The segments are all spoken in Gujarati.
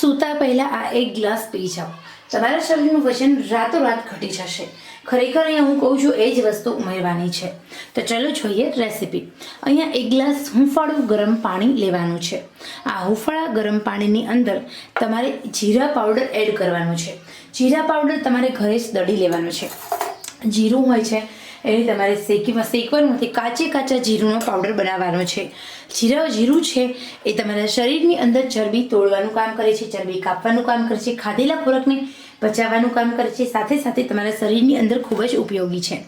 સૂતા પહેલાં આ એક ગ્લાસ પી જાઓ. તમારા શરીરનું વજન રાતોરાત ઘટી જશે. ખરેખર અહીંયા હું કહું છું, એ જ વસ્તુ ઉમેરવાની છે. તો ચલો જોઈએ રેસીપી. અહીંયા એક ગ્લાસ હુંફાળું ગરમ પાણી લેવાનું છે. આ હુંફાળા ગરમ પાણીની અંદર તમારે જીરા પાવડર એડ કરવાનું છે. જીરા પાવડર તમારે ઘરે જ દળી લેવાનું છે. જીરું હોય છે એને તમારે શેકીમાં શેકવાનું નથી કાચે કાચા જીરુંનો પાવડર બનાવવાનો છે. જીરા, જીરું છે એ તમારા શરીરની અંદર ચરબી તોડવાનું કામ કરે છે, ચરબી કાપવાનું કામ કરે છે, ખાધેલા ખોરાકને પચાવવાનું કામ કરે છે, સાથે સાથે તમારા શરીરની અંદર ખૂબ જ ઉપયોગી છે.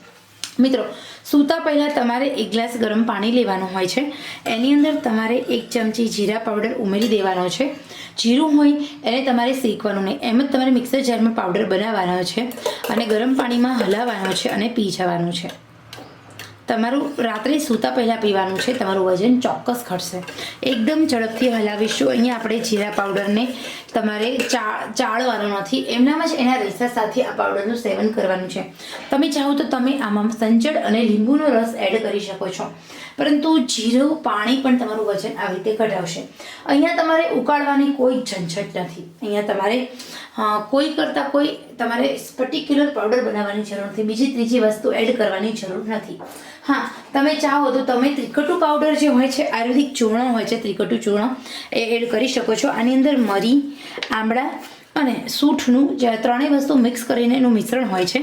મિત્રો, સૂતા પહેલાં તમારે એક ગ્લાસ ગરમ પાણી લેવાનું હોય છે. એની અંદર તમારે એક ચમચી જીરા પાવડર ઉમેરી દેવાનો છે. જીરું હોય એને તમારે શેકવાનું નહીં. એમ જ તમારે મિક્સર જારમાં પાવડર બનાવવાનો છે અને ગરમ પાણીમાં હલાવવાનો છે અને પી જવાનું છે. તમારું રાત્રે સૂતા પહેલાં પીવાનું છે, તમારું વજન ચોક્કસ ઘટશે. એકદમ ઝડપથી હલાવીશું. અહીંયા આપણે જીરા પાવડરને તમારે ચા, ચાળવાનું નથી. એમનામાં જ એના રેસા સાથે આ પાવડરનું સેવન કરવાનું છે. તમે ચાહો તો તમે આમાં સંચળ અને લીંબુનો રસ એડ કરી શકો છો. પરંતુ જીરું, પાણી પણ તમારું વજન આવી રીતે ઘટાડશે. અહીંયા તમારે ઉકાળવાની કોઈ ઝંઝટ નથી. અહીંયા તમારે કોઈ કરતાં કોઈ તમારે પર્ટિક્યુલર પાવડર બનાવવાની જરૂર નથી. બીજી ત્રીજી વસ્તુ એડ કરવાની જરૂર નથી. હા, તમે ચાહો તો તમે ત્રિકટુ પાવડર જે હોય છે, આયુર્વેદિક ચૂર્ણ હોય છે, ત્રિકટુ ચૂર્ણ, એ એડ કરી શકો છો. આની અંદર મરી, આમળા અને સૂઠનું જે ત્રણેય વસ્તુ મિક્સ કરીને એનું મિશ્રણ હોય છે,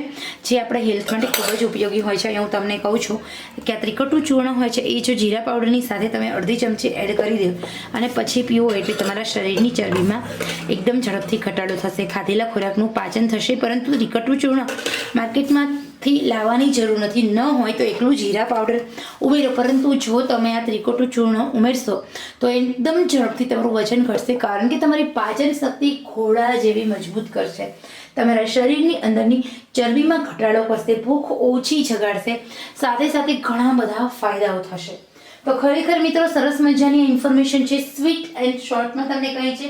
જે આપણે હેલ્થ માટે ખૂબ જ ઉપયોગી હોય છે. હું તમને કહું છું કે આ ત્રિકટું ચૂર્ણ હોય છે, એ જો જીરા પાવડરની સાથે તમે અડધી ચમચી એડ કરી દો અને પછી પીવો એટલે તમારા શરીરની ચરબીમાં એકદમ ઝડપથી ઘટાડો થશે. ખાધેલા ખોરાકનું પાચન થશે, પરંતુ ત્રિકટું ચૂર્ણ માર્કેટમાંથી લાવવાની જરૂર નથી. ન હોય તો એકલું જીરા પાવડર ઉમેરો. પરંતુ જો તમે આ ત્રિકોટું ચૂર્ણ ઉમેરશો, તો એકદમ ઝડપથી તમારું વજન ઘટશે, કારણ કે તમારી પાચન શક્તિ ઘોડા જેવી મજબૂત કરશે. તમારા શરીરની અંદરની ચરબીમાં ઘટાડો કરશે, ભૂખ ઓછી જગાડશે, સાથે સાથે ઘણા બધા ફાયદાઓ થશે. તો ખરેખર મિત્રો, સરસ મજાની ઇન્ફોર્મેશન છે. સ્વીટ એન્ડ શોર્ટમાં તમને કહે છે,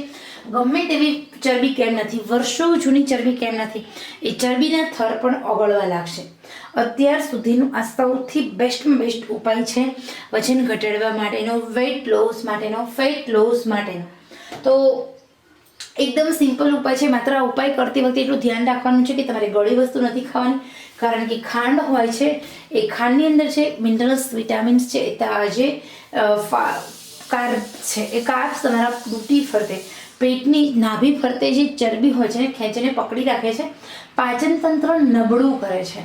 ગમે તેવી ચરબી કેમ નથી? વર્ષો જૂની ચરબી કેમ નથી? એ ચરબીના થર પણ ઓગળવા લાગશે. અત્યાર સુધીનું આ સૌથી બેસ્ટમાં બેસ્ટ ઉપાય છે વજન ઘટાડવા માટેનો વેટ લોસ માટેનો ફેટ લોસ માટેનો. તો એકદમ સિમ્પલ ઉપાય છે. માત્ર ઉપાય કરતી વખતે એટલું ધ્યાન રાખવાનું છે કે તમારે ગળી વસ્તુ નથી ખાવાની. કારણ કે ખાંડ હોય છે, એ ખાંડની અંદર છે મિનરલ્સ વિટામિન્સ છે જે કાર્બ છે, એ કાર્બ્સ તમારા ડૂટી ફરતે. પેટની નાભી ફરતે, જે ચરબી હોય છે ખેંચીને પકડી રાખે છે. પાચન તંત્ર નબળું કરે છે.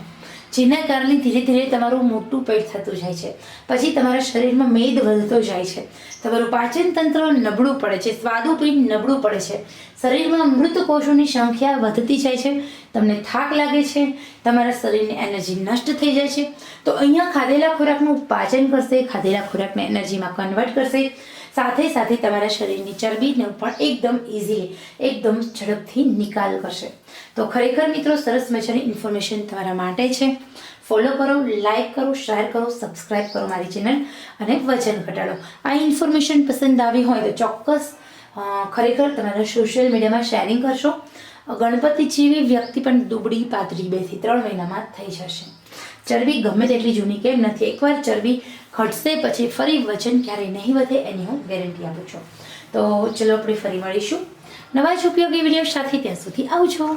જેના કારણે ધીરે ધીરે તમારું મોટું પેટ થતું જાય છે. પછી તમારા શરીરમાં મેદ વધતો જાય છે. તમારું પાચન તંત્ર નબળું પડે છે. સ્વાદુપિંડ નબળું પડે છે. શરીરમાં મૃત કોષોની સંખ્યા વધતી જાય છે. તમને થાક લાગે છે. તમારા શરીરની એનર્જી નષ્ટ થઈ જાય છે. તો અહીંયા ખાધેલા ખોરાકનું પાચન કરશે, ખાધેલા ખોરાકને એનર્જીમાં કન્વર્ટ કરશે. સાથે સાથે તમારા શરીરની ચરબીને પણ એકદમ ઇઝીલી એકદમ ઝડપથી નિકાલ કરશે. તો ખરેખર મિત્રો, સરસ મજાની ઇન્ફોર્મેશન તમારા માટે છે. ફોલો કરો લાઈક કરો શેર કરો સબસ્ક્રાઈબ કરો મારી ચેનલ અને વજન ઘટાડો. આ ઇન્ફોર્મેશન પસંદ આવી હોય તો ચોક્કસ ખરેખર તમારા સોશિયલ મીડિયામાં શેરિંગ કરશો. ગણપતિ જેવી વ્યક્તિ પણ દુબળી પાતળી બેથી ત્રણ મહિનામાં થઈ જશે. ચરબી ગમે તેટલી જૂની કેમ નથી? એકવાર ચરબી ઘટશે પછી ફરી વજન ક્યારેય નહીં વધે એની હું ગેરંટી આપું છું. તો ચલો આપણે ફરી મળીશું. નવા જ ઉપયોગી વીડિયો સાથે ત્યાં સુધી આવજો.